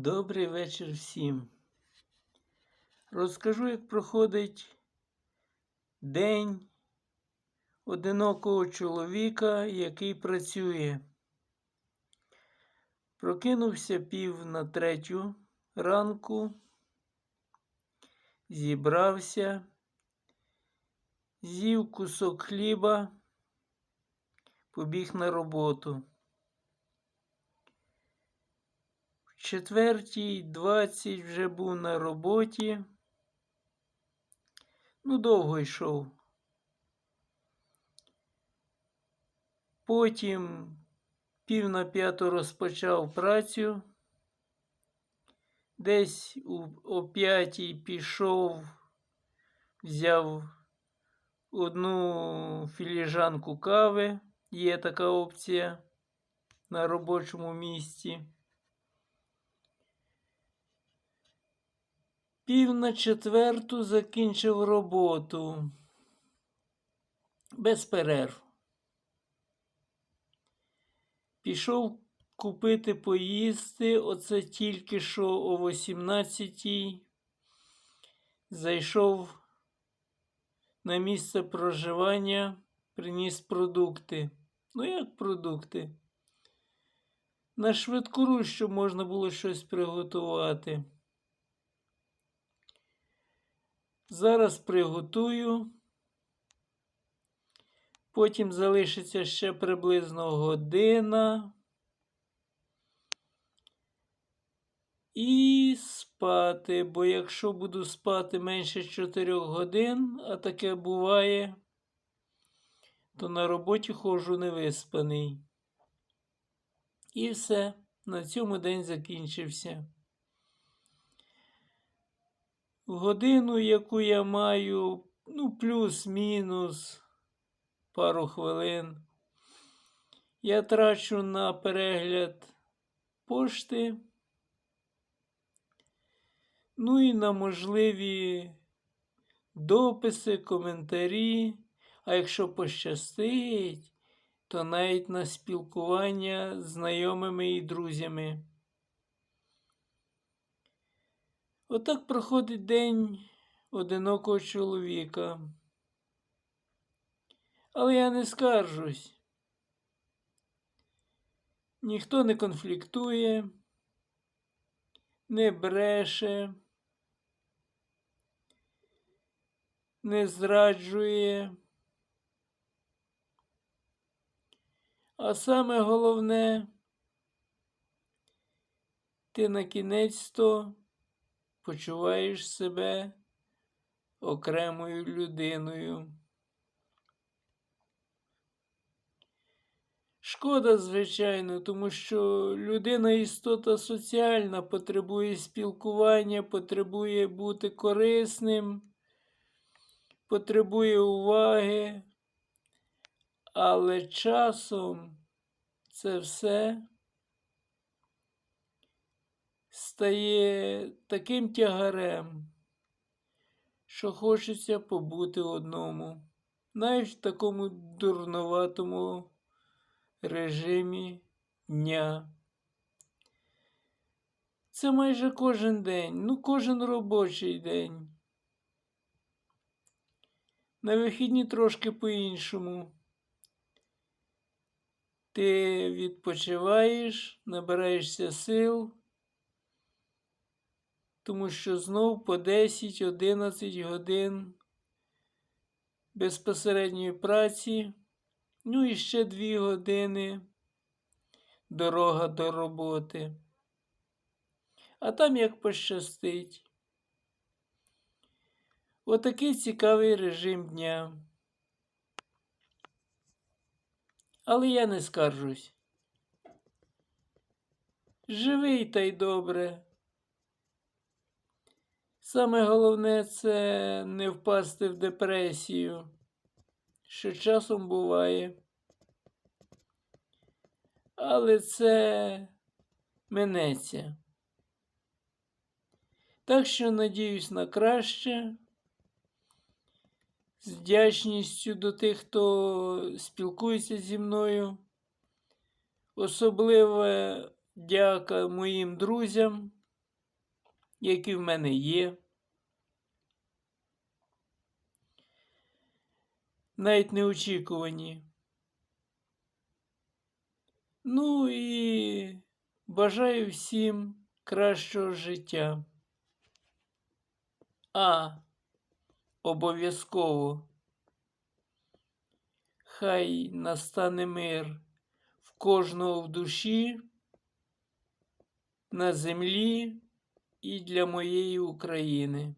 Добрий вечір всім. Розкажу, як проходить день одинокого чоловіка, який працює. Прокинувся пів на третю ранку, зібрався, з'їв кусок хліба, побіг на роботу. Четвертій двадцять вже був на роботі. Ну, довго йшов. Потім пів на п'яту розпочав працю. Десь о п'ятій пішов, взяв одну філіжанку кави. Є така опція на робочому місці. Пів на четверту закінчив роботу. Без перерв. Пішов купити поїсти. Оце тільки що о 18-й зайшов на місце проживання, приніс продукти. Ну, як продукти? На швидку руч, щоб можна було щось приготувати. Зараз приготую. Потім залишиться ще приблизно година. І спати, бо якщо буду спати менше 4 годин, а таке буває, то на роботі ходжу невиспаний. І все, на цьому день закінчився. Годину, яку я маю, ну, плюс-мінус пару хвилин, я трачу на перегляд пошти, ну і на можливі дописи, коментарі, а якщо пощастить, то навіть на спілкування з знайомими і друзями. Отак проходить день одинокого чоловіка. Але я не скаржусь. Ніхто не конфліктує, не бреше, не зраджує. А саме головне, ти на кінець то почуваєш себе окремою людиною. Шкода, звичайно, тому що людина істота соціальна, потребує спілкування, потребує бути корисним, потребує уваги, але часом це все стає таким тягарем, що хочеться побути одному, навіть в такому дурноватому режимі дня. Це майже кожен день, ну кожен робочий день. На вихідні трошки по-іншому. Ти відпочиваєш, набираєшся сил, тому що знов по 10-11 годин безпосередньої праці, ну і ще 2 години дорога до роботи. А там як пощастить. Отакий цікавий режим дня. Але я не скаржусь. Живий та й добре. Саме головне це не впасти в депресію, що часом буває. Але це минеться. Так що надіюсь на краще. З вдячністю до тих, хто спілкується зі мною. Особливо дяка моїм друзям які в мене є. Навіть неочікувані. Ну і бажаю всім кращого життя. А обов'язково хай настане мир в кожного в душі, на землі і для моєї України.